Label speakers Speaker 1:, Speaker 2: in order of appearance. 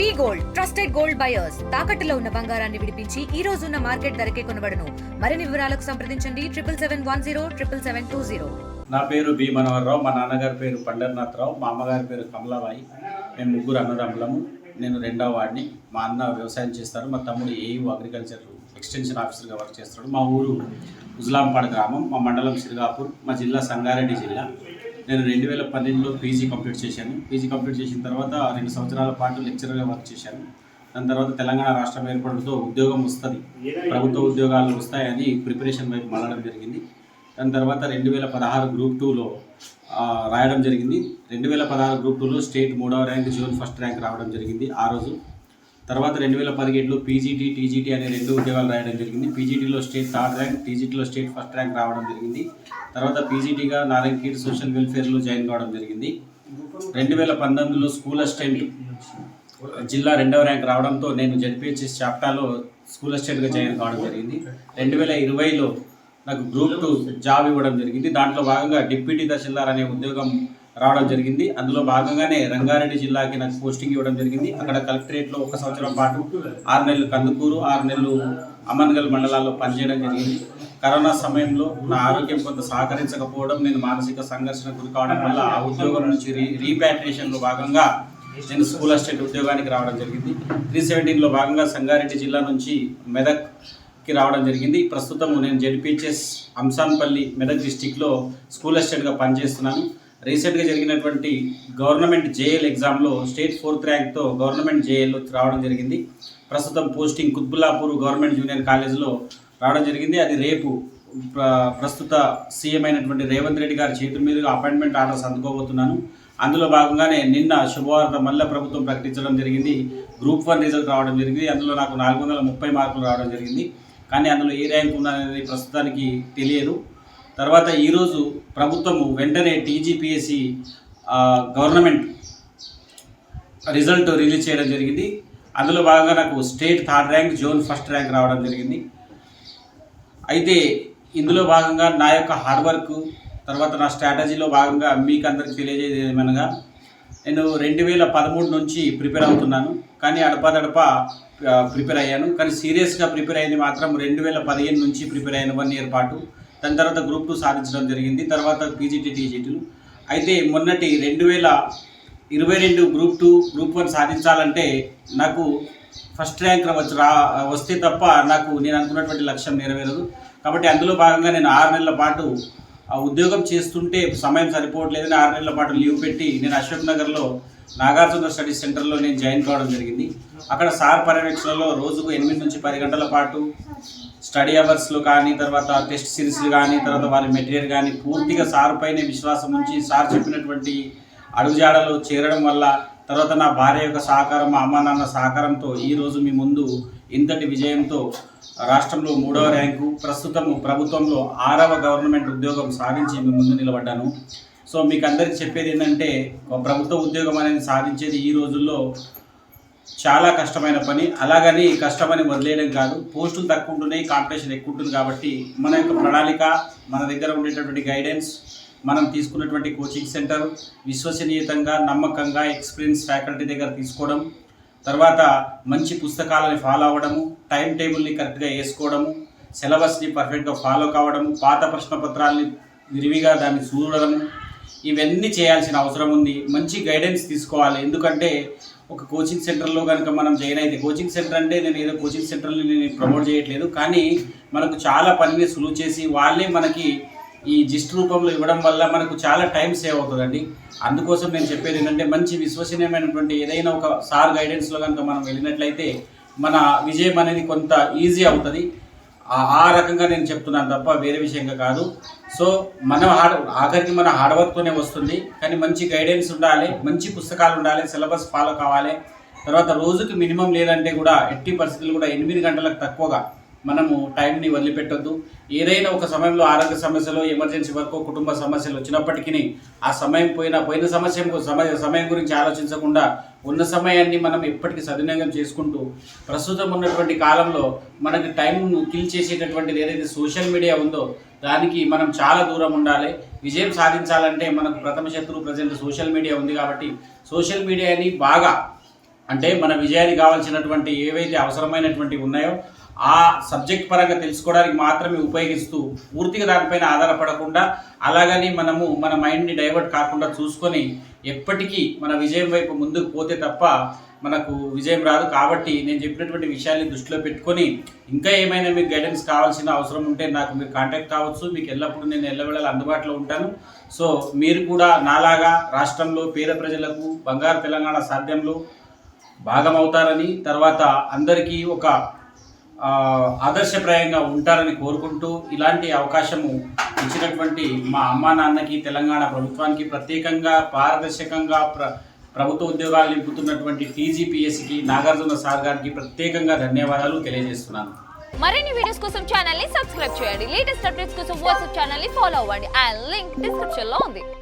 Speaker 1: V gold trusted gold buyers. తాకట్టులో ఉన్న బంగారాన్ని విడిపించి ఈ రోజు ఉన్న మార్కెట్ ధరకే కొనబడను. మరిన్ని వివరాలకు సంప్రదించండి. Triple seven one zero triple seven two zero.
Speaker 2: నా పేరు బి మనోహర్రావు. మా నాన్నగారి పేరు పండర్నాథరావు. మా అమ్మగారి పేరు కమలాబాయి. మేము ముగ్గురు అన్నదమ్ములము. నేను రెండవ వాడిని. మా అన్న వ్యవసాయం చేస్తారు. మా తమ్ముడు ఏయు అగ్రికల్చర్ ఎక్స్టెన్షన్ ఆఫీసర్గా వర్క్ చేస్తాడు. మా ఊరు ఉజ్లాంపాడ్ గ్రామం. మా మండలం సిరిగాపూర్. మా జిల్లా సంగారెడ్డి జిల్లా. నేను రెండు వేల పన్నెండులో పీజీ కంప్లీట్ చేశాను. పీజీ కంప్లీట్ చేసిన తర్వాత రెండు సంవత్సరాల పాటు లెక్చరర్గా వర్క్ చేశాను. దాని తర్వాత తెలంగాణ రాష్ట్రం ఏర్పడంతో ఉద్యోగం వస్తుంది. ప్రభుత్వ ఉద్యోగాలు వస్తాయని ప్రిపరేషన్ వైపు మళ్ళడం జరిగింది. దాని తర్వాత రెండు వేల పదహారు గ్రూప్ టూలో రాయడం జరిగింది. రెండు వేల పదహారు గ్రూప్ టూలో స్టేట్ మూడవ ర్యాంక్ జోన్ ఫస్ట్ ర్యాంక్ రావడం జరిగింది ఆ రోజు. తర్వాత రెండు వేల పదిహేడులో పీజీటీ టీజీటీ అనే రెండు ఉద్యోగాలు రాయడం జరిగింది. పీజీటీలో స్టేట్ థర్డ్ ర్యాంక్ టీజీటీలో స్టేట్ ఫస్ట్ ర్యాంక్ రావడం జరిగింది. తర్వాత పీజీటీగా నారాయణఖేడ్ సోషల్ వెల్ఫేర్లో జాయిన్ కావడం జరిగింది. రెండు వేల పంతొమ్మిదిలో స్కూల్ అసిస్టెంట్ జిల్లా రెండవ ర్యాంక్ రావడంతో నేను జడ్పిహెచ్ఎస్ చాప్టాలో స్కూల్ అసిస్టెంట్గా జాయిన్ కావడం జరిగింది. రెండు వేల ఇరవైలో నాకు గ్రూప్ టూ జాబ్ ఇవ్వడం జరిగింది. దాంట్లో భాగంగా డిప్యూటీ తహసీల్దార్ అనే ఉద్యోగం రావడం జరిగింది. అందులో భాగంగానే రంగారెడ్డి జిల్లాకి నాకు పోస్టింగ్ ఇవ్వడం జరిగింది. అక్కడ కలెక్టరేట్లో ఒక సంవత్సరం పాటు ఆరు నెలలు కందుకూరు ఆరు నెలలు అమర్గల్ మండలాల్లో పనిచేయడం జరిగింది. కరోనా సమయంలో నా ఆరోగ్యం కొంత సహకరించకపోవడం నేను మానసిక సంఘర్షణ గురి కావడం వల్ల ఆ ఉద్యోగం నుంచి రీ రీపాట్రియేషన్లో భాగంగా నేను స్కూల్ అసిస్టెంట్ ఉద్యోగానికి రావడం జరిగింది. త్రీ సెవెంటీన్లో భాగంగా సంగారెడ్డి జిల్లా నుంచి మెదక్కి రావడం జరిగింది. ప్రస్తుతం నేను జెడ్పిహెచ్ఎస్ అంసాన్పల్లి మెదక్ డిస్టిక్లో స్కూల్ అసిస్టెంట్గా పనిచేస్తున్నాను. రీసెంట్గా జరిగినటువంటి గవర్నమెంట్ జేఎల్ ఎగ్జామ్లో స్టేట్ ఫోర్త్ ర్యాంక్తో గవర్నమెంట్ జేఎల్లో రావడం జరిగింది. ప్రస్తుతం పోస్టింగ్ కుత్బుల్లాపూర్ గవర్నమెంట్ జూనియర్ కాలేజ్లో రావడం జరిగింది. అది రేపు ప్ర- ప్రస్తుత సీఎం అయినటువంటి రేవంత్ రెడ్డి గారి చేతుల మీదుగా అపాయింట్మెంట్ ఆర్డర్స్ అందుకోబోతున్నాను. అందులో భాగంగానే నిన్న శుభవార్త మల్ల ప్రభుత్వం ప్రకటించడం జరిగింది. గ్రూప్ వన్ రిజల్ట్ రావడం జరిగింది. అందులో నాకు నాలుగు వందల ముప్పై మార్కులు రావడం జరిగింది. కానీ అందులో ఏ ర్యాంక్ ఉన్నది ప్రస్తుతానికి తెలియదు. తర్వాత ఈరోజు ప్రభుత్వము వెంటనే టీజీపీఎస్సి గవర్నమెంట్ రిజల్ట్ రిలీజ్ చేయడం జరిగింది. అందులో భాగంగా నాకు state third rank zone first rank రావడం జరిగింది. అయితే ఇందులో భాగంగా నా యొక్క హార్డ్ వర్క్ తర్వాత నా స్ట్రాటజీలో భాగంగా మీకు అందరికి తెలియజేది ఏమనగా నేను రెండు వేల పదమూడు నుంచి ప్రిపేర్ అవుతున్నాను. కానీ అడపదడప ప్రిపేర్ అయ్యాను. కానీ సీరియస్గా ప్రిపేర్ అయింది మాత్రం రెండు వేల పదిహేను నుంచి ప్రిపేర్ అయ్యాను వన్ ఇయర్ పాటు. దాని తర్వాత గ్రూప్ టూ సాధించడం జరిగింది. తర్వాత పీజీటీ టీజీటీలు. అయితే మొన్నటి రెండు వేల ఇరవై రెండు గ్రూప్ టూ గ్రూప్ వన్ సాధించాలంటే నాకు ఫస్ట్ ర్యాంక్ వచ్చి రా వస్తే తప్ప నాకు నేను అనుకున్నటువంటి లక్ష్యం నెరవేరదు. కాబట్టి అందులో భాగంగా నేను ఆరు నెలల పాటు ఆ ఉద్యోగం చేస్తుంటే సమయం సరిపోవట్లేదని ఆరు నెలల పాటు లీవ్ పెట్టి నేను అశోక్ నగర్లో నాగార్జున స్టడీ సెంటర్లో నేను జాయిన్ కావడం జరిగింది. అక్కడ సార్ పర్యవేక్షణలో రోజుకు ఎనిమిది నుంచి పది గంటల పాటు స్టడీ అవర్స్లో కానీ తర్వాత టెస్ట్ సిరీస్లు కానీ తర్వాత వారి మెటీరియల్ కానీ పూర్తిగా సార్ పైనే విశ్వాసం ఉంచి సార్ చెప్పినటువంటి అడుగుజాడలో చేరడం వల్ల తర్వాత నా భార్య యొక్క సహకారం మా అమ్మ నాన్న సహకారంతో ఈరోజు మీ ముందు ఇంతటి విజయంతో రాష్ట్రంలో మూడవ ర్యాంకు ప్రస్తుతము ప్రభుత్వంలో ఆరవ గవర్నమెంట్ ఉద్యోగం సాధించి మేము ముందు నిలబడ్డాను. సో మీకు అందరికీ చెప్పేది ఏంటంటే ఒక ప్రభుత్వ ఉద్యోగం అనేది సాధించేది ఈ రోజుల్లో చాలా కష్టమైన పని. అలాగని కష్టమని వదిలేయడం కాదు. పోస్టులు తక్కువ ఉంటున్నాయి కాంపిటీషన్ ఎక్కువ ఉంటుంది కాబట్టి మన యొక్క ప్రణాళిక మన దగ్గర ఉండేటటువంటి గైడెన్స్ మనం తీసుకున్నటువంటి కోచింగ్ సెంటర్ విశ్వసనీయతంగా నమ్మకంగా ఎక్స్పీరియన్స్ ఫ్యాకల్టీ దగ్గర తీసుకోవడం తర్వాత మంచి పుస్తకాలని ఫాలో అవ్వడము టైం టేబుల్ని కరెక్ట్గా వేసుకోవడము సిలబస్ని పర్ఫెక్ట్గా ఫాలో కావడము పాత ప్రశ్న పత్రాలని విరివిగా దాన్ని చూడడము ఇవన్నీ చేయాల్సిన అవసరం ఉంది. మంచి గైడెన్స్ తీసుకోవాలి. ఎందుకంటే ఒక కోచింగ్ సెంటర్లో కనుక మనం జాయిన్ అయితే కోచింగ్ సెంటర్ అంటే నేను ఏదో కోచింగ్ సెంటర్ని నేను ప్రమోట్ చేయట్లేదు. కానీ మనకు చాలా పనిని సులువు చేసి వాళ్ళే మనకి ఈ జిస్ట్ రూపంలో ఇవ్వడం వల్ల మనకు చాలా టైం సేవ్ అవుతుందండి. అందుకోసం నేను చెప్పేది ఏంటంటే మంచి విశ్వసనీయమైనటువంటి ఏదైనా ఒక సార్ గైడెన్స్లో కనుక మనం వెళ్ళినట్లయితే మన విజయం అనేది కొంత ఈజీ అవుతుంది. ఆ- రకంగా నేను చెప్తున్నాను తప్ప వేరే విషయంగా కాదు. సో మన హార్డ్ ఆఖరికి మన హార్డ్ వర్క్తోనే వస్తుంది. కానీ మంచి గైడెన్స్ ఉండాలి మంచి పుస్తకాలు ఉండాలి సిలబస్ ఫాలో కావాలి. తర్వాత రోజుకి మినిమం లేదంటే కూడా ఎట్టి పరిస్థితులు కూడా ఎనిమిది గంటలకు తక్కువగా మనము టైంని వదిలిపెట్టొద్దు. ఏదైనా ఒక సమయంలో ఆరోగ్య సమస్యలు ఎమర్జెన్సీ వరకు కుటుంబ సమస్యలు వచ్చినప్పటికీ ఆ సమయం పోయిన పోయిన సమస్య సమయ సమయం గురించి ఆలోచించకుండా ఉన్న సమయాన్ని మనం ఎప్పటికీ సద్వినియోగం చేసుకుంటూ ప్రస్తుతం ఉన్నటువంటి కాలంలో మనకి టైంను కిల్ చేసేటటువంటిది ఏదైతే సోషల్ మీడియా ఉందో దానికి మనం చాలా దూరం ఉండాలి. విజయం సాధించాలంటే మనకు ప్రథమ శత్రువు ప్రజెంట్ సోషల్ మీడియా ఉంది కాబట్టి సోషల్ మీడియాని బాగా అంటే మన విజయానికి కావాల్సినటువంటి ఏవైతే అవసరమైనటువంటి ఉన్నాయో ఆ సబ్జెక్ట్ పరంగా తెలుసుకోవడానికి మాత్రమే ఉపయోగిస్తూ పూర్తిగా దానిపైన ఆధారపడకుండా అలాగని మనము మన మైండ్ని డైవర్ట్ కాకుండా చూసుకొని ఎప్పటికీ మన విజయం వైపు ముందుకు పోతే తప్ప మనకు విజయం రాదు. కాబట్టి నేను చెప్పినటువంటి విషయాన్ని దృష్టిలో పెట్టుకొని ఇంకా ఏమైనా మీకు గైడెన్స్ కావాల్సిన అవసరం ఉంటే నాకు మీరు కాంటాక్ట్ కావచ్చు. మీకు ఎల్లప్పుడూ నేను ఎల్లవేళ అందుబాటులో ఉంటాను. సో మీరు కూడా నాలాగా రాష్ట్రంలో పేద ప్రజలకు బంగారు తెలంగాణ సాధ్యంలో భాగమవుతారని తర్వాత అందరికీ ఒక ఆదర్శప్రాయంగా ఉంటారని కోరుకుంటూ ఇలాంటి అవకాశము ఇచ్చినటువంటి మా అమ్మా నాన్నకి తెలంగాణ ప్రభుత్వానికి ప్రత్యేకంగా పారదర్శకంగా ప్ర ప్రభుత్వ ఉద్యోగాలు నింపుతున్నటువంటి టీజీపీఎస్సికి నాగార్జున సార్ గారికి ప్రత్యేకంగా ధన్యవాదాలు తెలియజేస్తున్నాను.
Speaker 3: మరిన్ని వీడియోస్ కోసం ఛానల్ని సబ్స్క్రైబ్ చేయండి. లేటెస్ట్ అప్డేట్స్ కోసం వాట్సాప్ ఛానల్ని ఫాలో అవ్వండి. అండ్ లింక్ డిస్క్రిప్షన్లో ఉంది.